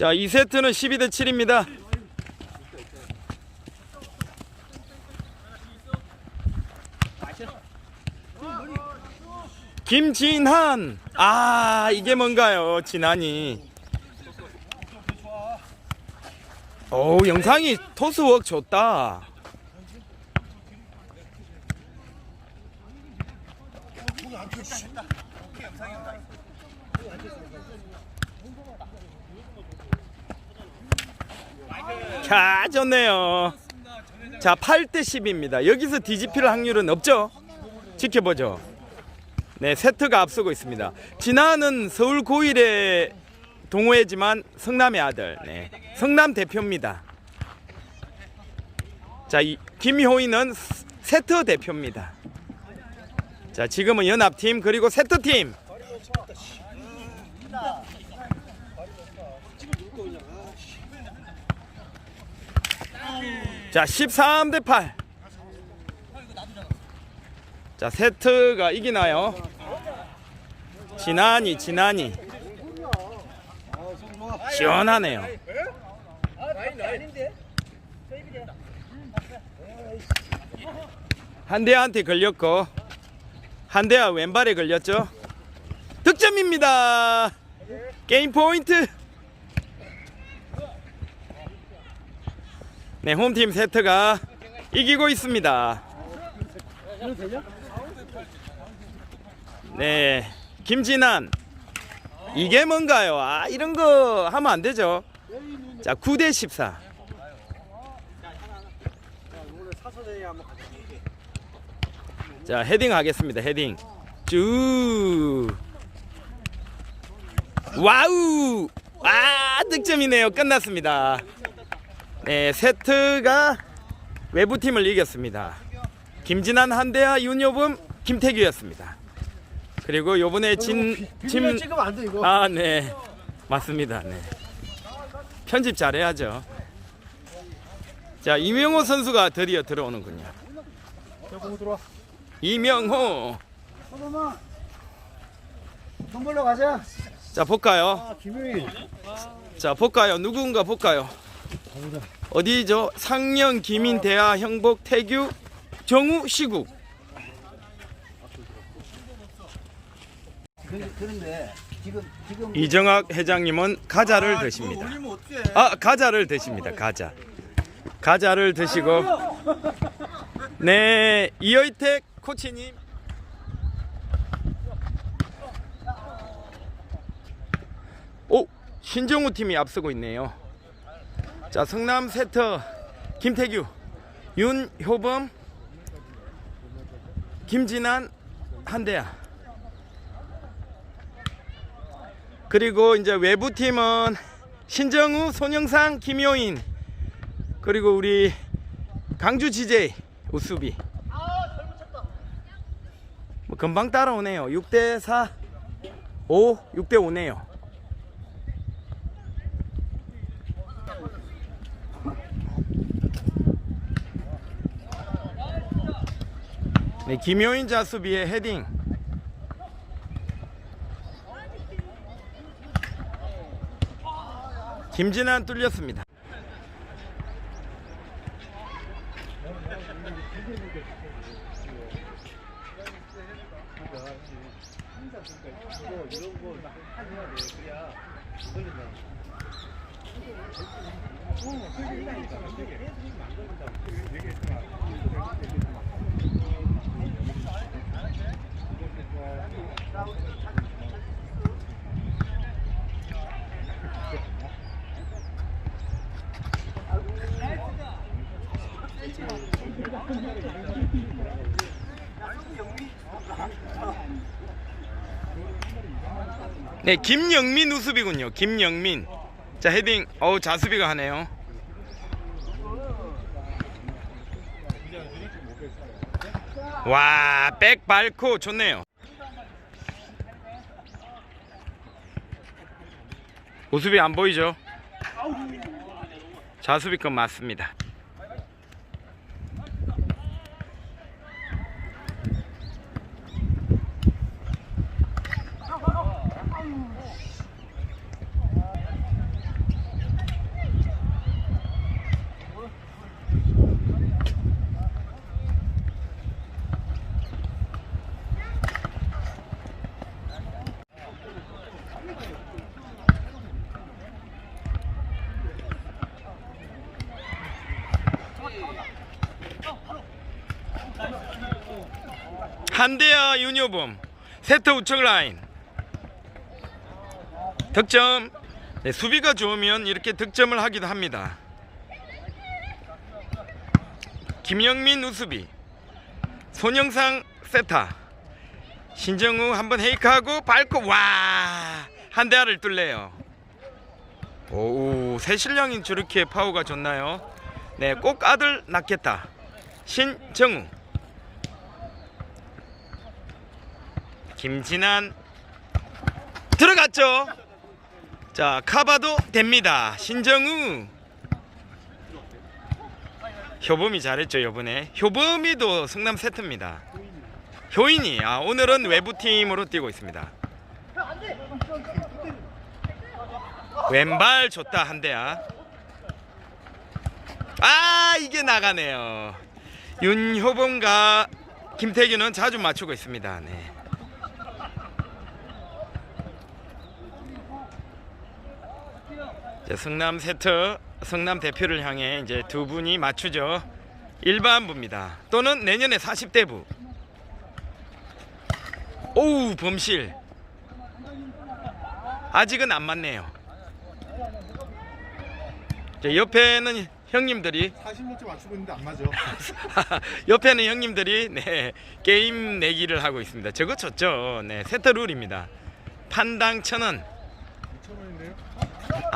자, 2세트는 12대 7입니다. 김진한. 아, 이게 뭔가요? 진한이. 오, 영상이 토스웍 좋다. 자, 좋네요. 자, 8대 10입니다. 여기서 뒤집힐 확률은 없죠? 지켜보죠. 네, 세트가 앞서고 있습니다. 진아는 서울 고일의 동호회지만 성남의 아들. 네. 성남 대표입니다. 자, 이, 스- 세트 대표입니다. 자, 지금은 연합팀 그리고 세트팀. 자, 13 대 8. 자, 세트가 이기나요? 지난이 지난이 시원하네요. 한 대한테 걸렸고 한 대야 왼발에 걸렸죠. 득점입니다. 게임 포인트. 네, 홈팀 세트가 이기고 있습니다. 네, 김진한 이게 뭔가요? 아, 이런 거 하면 안 되죠. 자, 9대 14. 자, 헤딩 하겠습니다. 헤딩. 쭉. 와우! 아, 득점이네요. 끝났습니다. 네, 세트가 외부 팀을 이겼습니다. 김진한 한대하 윤효범 김태규였습니다. 그리고 요번에 진안돼 이거. 아, 네. 맞습니다. 네. 편집 잘해야죠. 자, 이명호 선수가 드디어 들어오는군요. 이명호. 벌러 가자. 자, 볼까요? 아. 자, 볼까요? 누군가 볼까요? 어디죠? 상영, 기민, 대하, 형복, 태규, 정우, 시국. 이정학 회장님은 가자를 드십니다. 올리면 어떡해? 아, 가자를 드십니다. 가자. 가자를 드시고 네, 이어이택 코치님 오, 신정우 팀이 앞서고 있네요. 자, 성남 세터 김태규, 윤효범, 김진한, 한대야. 그리고 이제 외부 팀은 신정우, 손영상, 김효인. 그리고 우리 강주 지제 우수비. 뭐 금방 따라오네요. 6대 4 5 6대 5네요 네, 김효인 자수비의 헤딩 김진한 뚫렸습니다. 네, 김영민 우수비군요. 김영민. 자, 헤딩. 어우, 자수비가 하네요. 와, 백 밟고 좋네요. 우수비 안 보이죠? 자수비 건 맞습니다. 한대야 윤여범 세터 우측 라인. 득점. 네, 수비가 좋으면 이렇게 득점을 하기도 합니다. 김영민 우수비. 손영상 세타. 신정우 한번 헤이크하고 밟고 와! 한대야를 뚫네요. 오 새신랑이 저렇게 파워가 좋나요? 네꼭 아들 낳겠다. 신정우 김진한 들어갔죠? 자 카바도 됩니다. 신정우. 효범이 잘했죠 이번에. 효범이도 성남 세트입니다. 효인이 아 오늘은 외부 팀으로 뛰고 있습니다. 왼발 좋다 한대야. 아 이게 나가네요. 윤효범과 김태균은 자주 맞추고 있습니다. 네. 성남 세트 성남 대표를 향해 이제 두 분이 맞추죠 일반부입니다 또는 내년에 40대부 오우 범실 아직은 안 맞네요 자, 옆에는 형님들이 40년째 맞추고 있는데 안 맞아. 옆에는 형님들이 네, 게임 내기를 하고 있습니다. 저거 좋죠. 네, 세트 룰입니다. 판당 천 원.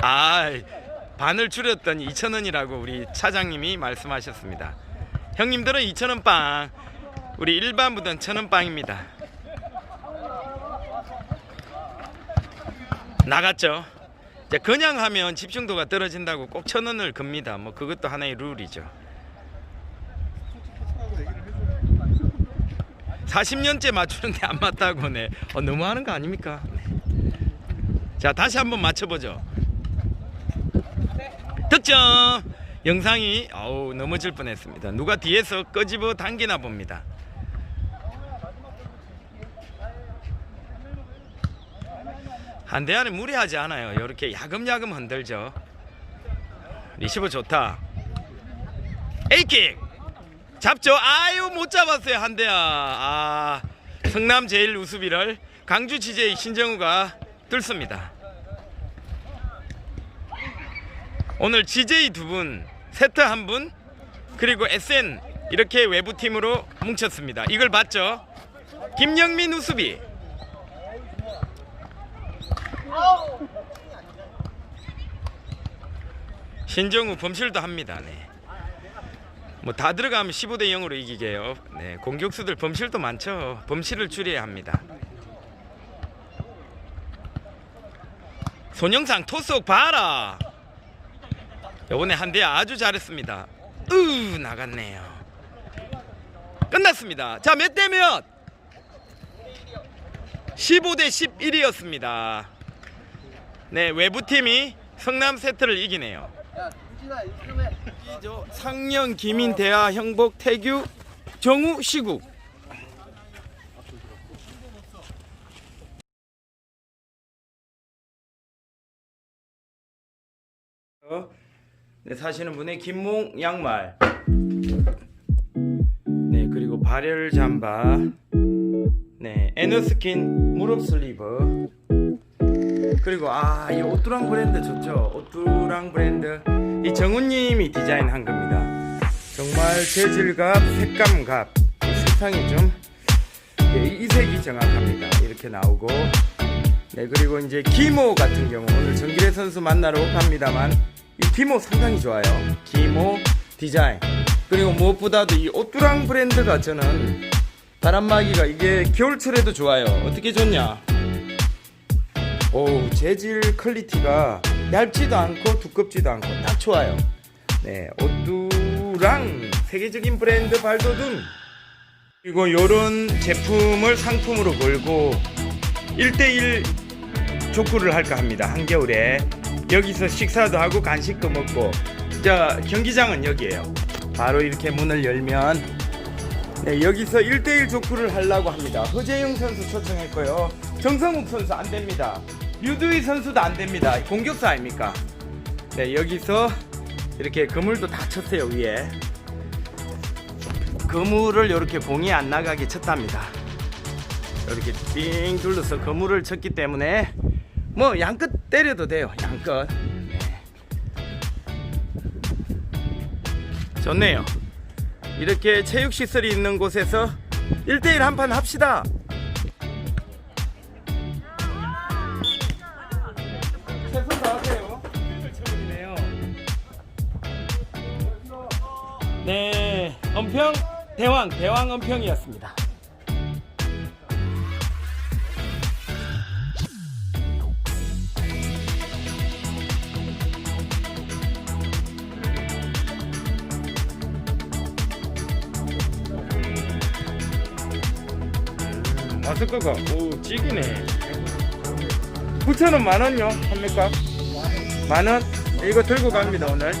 2,000원인데요? 아, 반을 줄였더니 2천 원이라고 우리 차장님이 말씀하셨습니다. 형님들은 2천 원 빵, 우리 일반부는 천원 빵입니다. 나갔죠. 그냥 하면 집중도가 떨어진다고 꼭 천 원을 겁니다. 뭐 그것도 하나의 룰이죠. 솔직히 차라고 얘기를 해줘요. 40년째 맞추는데 안 맞다고 네. 어, 너무하는 거 아닙니까? 네. 자 다시 한번 맞춰보죠. 득점. 영상이 어우 넘어질 뻔했습니다. 누가 뒤에서 끄집어 당기나 봅니다. 한대안은 무리하지 않아요. 이렇게 야금야금 흔들죠. 리시브 좋다. A킥. 잡죠. 아유 못 잡았어요 한대야. 아 성남 제일 우수비를 강주 취재 신정우가 뚫습니다. 오늘 GJ 두 분, 세트 한 분, 그리고 SN 이렇게 외부 팀으로 뭉쳤습니다. 이걸 봤죠? 김영민 우수비. 신정우 범실도 합니다. 네. 뭐 다 들어가면 15대 0으로 이기게요. 네, 공격수들 범실도 많죠. 범실을 줄여야 합니다. 손영상 토스옥 봐라. 요번에 한 대 아주 잘했습니다. 으 나갔네요. 끝났습니다. 자 몇 대 몇? 15대 11이었습니다. 네 외부 팀이 성남 세트를 이기네요. 상영 김인 대하 형복 태규 정우 시국 네, 사시는 분의 김몽 양말. 네 그리고 발열 잠바. 네 에너스킨 무릎 슬리브. 그리고 아 이 오뚜랑 브랜드 좋죠? 오뚜랑 브랜드. 이 정우님이 디자인한 겁니다. 정말 재질값 색감값 이 색상이 좀 예, 이 색이 정확합니다. 이렇게 나오고. 네 그리고 이제 기모 같은 경우 오늘 정길의 선수 만나러 갑니다만. 이 기모 상당히 좋아요. 기모 디자인. 그리고 무엇보다도 이 오뚜랑 브랜드가 저는 바람막이가 이게 겨울철에도 좋아요. 어떻게 좋냐? 오 재질 퀄리티가 얇지도 않고 두껍지도 않고 딱 좋아요. 네 오뚜랑 세계적인 브랜드 발도둔 그리고 요런 제품을 상품으로 걸고 1대1 족구를 할까 합니다. 한겨울에 여기서 식사도 하고 간식도 먹고 자 경기장은 여기에요 바로 이렇게 문을 열면 네, 여기서 1대1 족구를 하려고 합니다. 허재용 선수 초청했고요. 정성욱 선수 안 됩니다. 류두희 선수도 안 됩니다. 공격수 아닙니까? 네, 여기서 이렇게 그물도 다 쳤어요, 위에. 그물을 이렇게 공이 안 나가게 쳤답니다. 이렇게 빙 둘러서 거물을 쳤기 때문에 뭐 양끝 때려도 돼요. 양끝. 네. 좋네요. 이렇게 체육 시설이 있는 곳에서 1대1 한판 합시다. 네, 은평 대왕 대왕 은평이었습니다. 거가 오 찌기네. 9,000원 만원요 판매값 만원? 이거 들고 갑니다 오늘